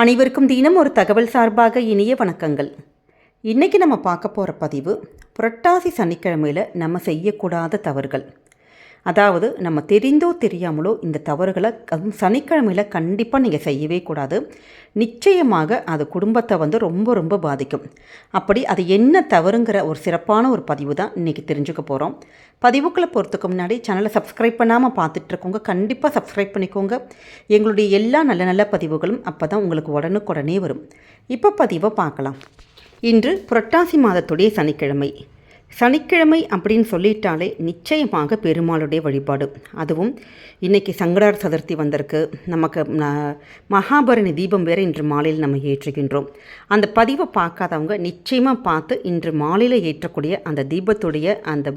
அனைவருக்கும் தினம் ஒரு தகவல் சார்பாக இனிய வணக்கங்கள். இன்றைக்கி நம்ம பார்க்க போகிற பதிவு புரட்டாசி சனிக்கிழமையில் நம்ம செய்யக்கூடாத தவறுகள். அதாவது நம்ம தெரிந்தோ தெரியாமலோ இந்த தவறுகளை அதுவும் சனிக்கிழமையில் கண்டிப்பாக நீங்கள் செய்யவே கூடாது. நிச்சயமாக அது குடும்பத்தை வந்து ரொம்ப ரொம்ப பாதிக்கும். அப்படி அது என்ன தவறுங்கிற ஒரு சிறப்பான ஒரு பதிவு தான் இன்றைக்கி தெரிஞ்சுக்க போகிறோம் பதிவுக்களை பொறுத்துக்கு முன்னாடி சேனலை சப்ஸ்கிரைப் பண்ணாமல் பார்த்துட்ருக்கோங்க கண்டிப்பாக சப்ஸ்கிரைப் பண்ணிக்கோங்க. எங்களுடைய எல்லா நல்ல நல்ல பதிவுகளும் அப்போ தான் உங்களுக்கு உடனுக்குடனே வரும். இப்போ பதிவை பார்க்கலாம். இன்று புரட்டாசி மாதத்துடைய சனிக்கிழமை. சனிக்கிழமை அப்படின்னு சொல்லிட்டாலே நிச்சயமாக பெருமாளுடைய வழிபாடு. அதுவும் இன்றைக்கி சங்கடார் சதுர்த்தி வந்திருக்கு. நமக்கு மகாபரணி தீபம் வேறு இன்று மாலையில் நம்ம ஏற்றுகின்றோம். அந்த பதிவை பார்க்காதவங்க நிச்சயமாக பார்த்து இன்று மாலையில் ஏற்றக்கூடிய அந்த தீபத்துடைய அந்த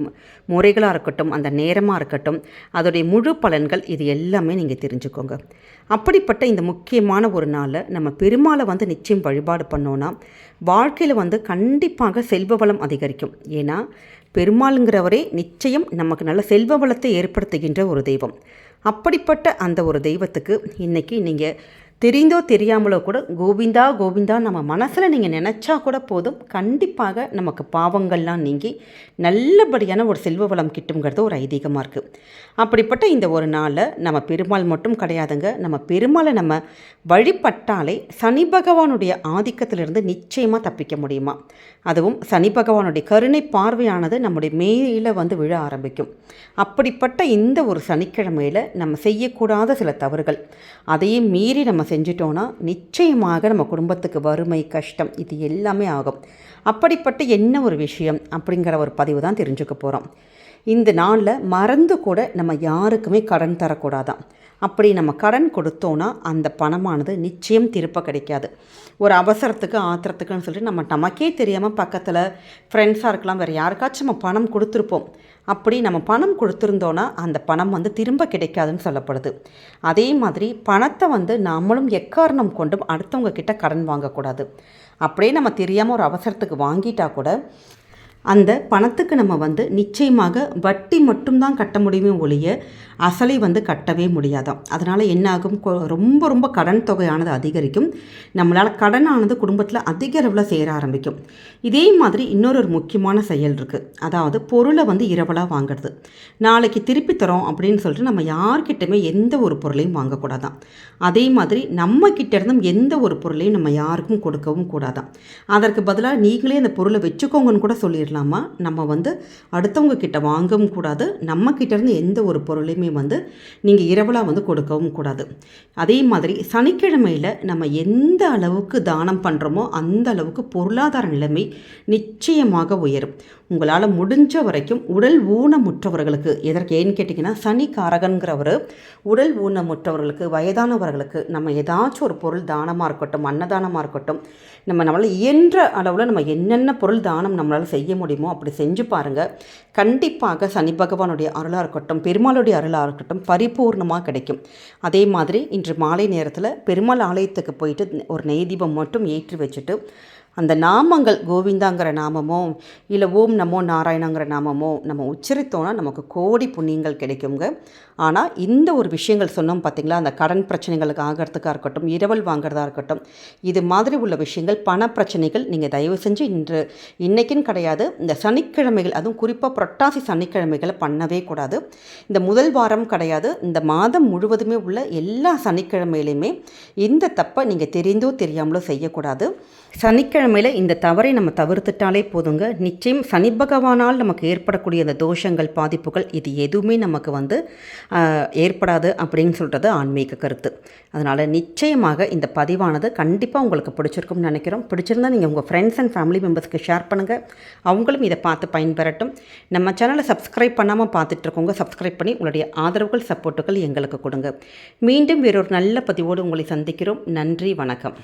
முறைகளாக இருக்கட்டும் அந்த நேரமாக இருக்கட்டும் அதோடைய முழு பலன்கள் இது எல்லாமே நீங்கள் தெரிஞ்சுக்கோங்க. அப்படிப்பட்ட இந்த முக்கியமான ஒரு நாளில் நம்ம பெருமாளை வந்து நிச்சயம் வழிபாடு பண்ணோன்னா வாழ்க்கையில் வந்து கண்டிப்பாக செல்வ வளம் அதிகரிக்கும். ஏன்னா பெருமாளுங்கிறவரே நிச்சயம் நமக்கு நல்ல செல்வ வளத்தை ஏற்படுத்துகின்ற ஒரு தெய்வம். அப்படிப்பட்ட அந்த ஒரு தெய்வத்துக்கு இன்றைக்கி நீங்கள் தெரிந்தோ தெரியாமலோ கூட கோவிந்தா கோவிந்தா நம்ம மனசில் நீங்கள் நினச்சா கூட போதும். கண்டிப்பாக நமக்கு பாவங்கள்லாம் நீங்கி நல்லபடியான ஒரு செல்வ வளம் கிட்டுங்கிறது ஒரு ஐதீகமாக இருக்குது அப்படிப்பட்ட இந்த ஒரு நாளில் நம்ம பெருமாள் மட்டும் கிடையாதுங்க. நம்ம பெருமாளை நம்ம வழிபட்டாலே சனி பகவானுடைய ஆதிக்கத்திலிருந்து நிச்சயமாக தப்பிக்க முடியுமா? அதுவும் சனி பகவானுடைய கருணை பார்வையானது நம்முடைய மேலே வந்து விழ ஆரம்பிக்கும். அப்படிப்பட்ட இந்த ஒரு சனிக்கிழமையில் நம்ம செய்யக்கூடாத சில தவறுகள் அதையும் மீறி நம்ம செஞ்சிட்டோன்னா நிச்சயமாக நம்ம குடும்பத்துக்கு வறுமை கஷ்டம் இது எல்லாமே ஆகும். அப்படிப்பட்ட என்ன ஒரு விஷயம் அப்படிங்கிற ஒரு பதிவு தான் தெரிஞ்சுக்க போகிறோம் இந்த நாளில் மறந்து கூட நம்ம யாருக்குமே கடன் தரக்கூடாதான். அப்படி நம்ம கடன் கொடுத்தோன்னா அந்த பணமானது நிச்சயம் திருப்ப கிடைக்காது. ஒரு அவசரத்துக்கு ஆத்திரத்துக்குன்னு சொல்லிட்டு நம்ம நமக்கே தெரியாமல் பக்கத்தில் ஃப்ரெண்ட்ஸாக இருக்கலாம் வேறு யாருக்காச்சும் நம்ம பணம் கொடுத்துருப்போம். அப்படி நம்ம பணம் கொடுத்துருந்தோன்னா அந்த பணம் வந்து திரும்ப கிடைக்காதுன்னு சொல்லப்படுது. அதே மாதிரி பணத்தை வந்து நாமளும் எக்காரணம் கொண்டும் அடுத்தவங்க கிட்ட கடன் வாங்கக்கூடாது. அப்படியே நம்ம தெரியாமல் ஒரு அவசரத்துக்கு வாங்கிட்டா கூட அந்த பணத்துக்கு நம்ம வந்து நிச்சயமாக வட்டி மட்டும்தான் கட்ட முடியுமே ஒழிய அசலை வந்து கட்டவே முடியாதாம். அதனால் என்ன ஆகும்? ரொம்ப ரொம்ப கடன் தொகையானது அதிகரிக்கும். நம்மளால் கடனானது குடும்பத்தில் அதிக அளவில் சேர ஆரம்பிக்கும். இதே மாதிரி இன்னொரு ஒரு முக்கியமான செயல் இருக்குது அதாவது பொருளை வந்து இரவலாக வாங்குறது. நாளைக்கு திருப்பி தரோம் அப்படின்னு சொல்லிட்டு நம்ம யார்கிட்டமே எந்த ஒரு பொருளையும் வாங்கக்கூடாதான் அதே மாதிரி நம்ம இருந்தும் எந்த ஒரு பொருளையும் நம்ம யாருக்கும் கொடுக்கவும் கூடாதான் அதற்கு பதிலாக நீங்களே அந்த பொருளை வச்சுக்கோங்கன்னு கூட சொல்லிடுறோம் நம்ம வந்து அடுத்தவங்க கிட்ட வாங்கவும் கூடாது. நம்ம கிட்டேருந்து எந்த ஒரு பொருளையுமே வந்து நீங்கள் இரவலாக வந்து கொடுக்கவும் கூடாது. அதே மாதிரி சனிக்கிழமையில் நம்ம எந்த அளவுக்கு தானம் பண்ணுறோமோ அந்த அளவுக்கு பொருளாதார நிலைமை நிச்சயமாக உயரும். உங்களால் முடிஞ்ச வரைக்கும் உடல் ஊனமுற்றவர்களுக்கு எதற்கு ஏன்னு கேட்டிங்கன்னா சனி காரகன்கிறவர் உடல் ஊனமுற்றவர்களுக்கு வயதானவர்களுக்கு நம்ம ஏதாச்சும் ஒரு பொருள் தானமாக இருக்கட்டும் அன்னதானமாக இருக்கட்டும் நம்ம நம்மளால் இயன்ற அளவில் நம்ம என்னென்ன பொருள் தானம் நம்மளால் செய்ய முடியுமோ அப்படி செஞ்சு பாருங்கள் கண்டிப்பாக சனி பகவானுடைய அருளாக இருக்கட்டும் பெருமாளுடைய அருளாக இருக்கட்டும் பரிபூர்ணமாக கிடைக்கும். அதே மாதிரி இன்று மாலை நேரத்தில் பெருமாள் ஆலயத்துக்கு போயிட்டு ஒரு நெய் தீபம் மட்டும் ஏற்றி வச்சுட்டு அந்த நாமங்கள் கோவிந்தாங்கிற நாமமோ இல்லை ஓம் நமோ நாராயணங்கிற நாமமோ நம்ம உச்சரித்தோன்னா நமக்கு கோடி புண்ணியங்கள் கிடைக்குங்க. ஆனால் இந்த ஒரு விஷயங்கள் சொன்னோம் பார்த்திங்களா அந்த கடன் பிரச்சனைகளுக்கு ஆகிறதுக்காக இருக்கட்டும் இரவல் வாங்குறதா இருக்கட்டும் இது மாதிரி உள்ள விஷயங்கள் பண பிரச்சனைகள் நீங்கள் தயவு செஞ்சு இன்று இன்றைக்குன்னு கிடையாது இந்த சனிக்கிழமைகள் அதுவும் குறிப்பாக புரட்டாசி சனிக்கிழமைகளை பண்ணவே கூடாது. இந்த முதல் வாரம் கிடையாது இந்த மாதம் முழுவதுமே உள்ள எல்லா சனிக்கிழமையிலையுமே இந்த தப்பை நீங்கள் தெரிந்தோ தெரியாமலோ செய்யக்கூடாது. சனிக்கிழமையில் இந்த தவறை நம்ம தவிர்த்துட்டாலே போதுங்க. நிச்சயம் சனி பகவானால் நமக்கு ஏற்படக்கூடிய அந்த தோஷங்கள் பாதிப்புகள் இது எதுவுமே நமக்கு வந்து ஏற்படாது அப்படின்னு சொல்கிறது ஆன்மீக கருத்து. அதனால் நிச்சயமாக இந்த பதிவானது கண்டிப்பாக உங்களுக்கு பிடிச்சிருக்கும்னு நினைக்கிறோம். பிடிச்சிருந்தா நீங்கள் உங்கள் ஃப்ரெண்ட்ஸ் அண்ட் ஃபேமிலி மெம்பர்ஸ்க்கு ஷேர் பண்ணுங்கள் அவங்களும் இதை பார்த்து பயன்பெறட்டும். நம்ம சேனலை சப்ஸ்கிரைப் பண்ணாமல் பார்த்துட்ருக்கோங்க சப்ஸ்கிரைப் பண்ணி உங்களுடைய ஆதரவுகள் சப்போர்ட்டுகள் எங்களுக்கு கொடுங்க. மீண்டும் வேறொரு நல்ல பதிவோடு உங்களை சந்திக்கிறோம். நன்றி வணக்கம்.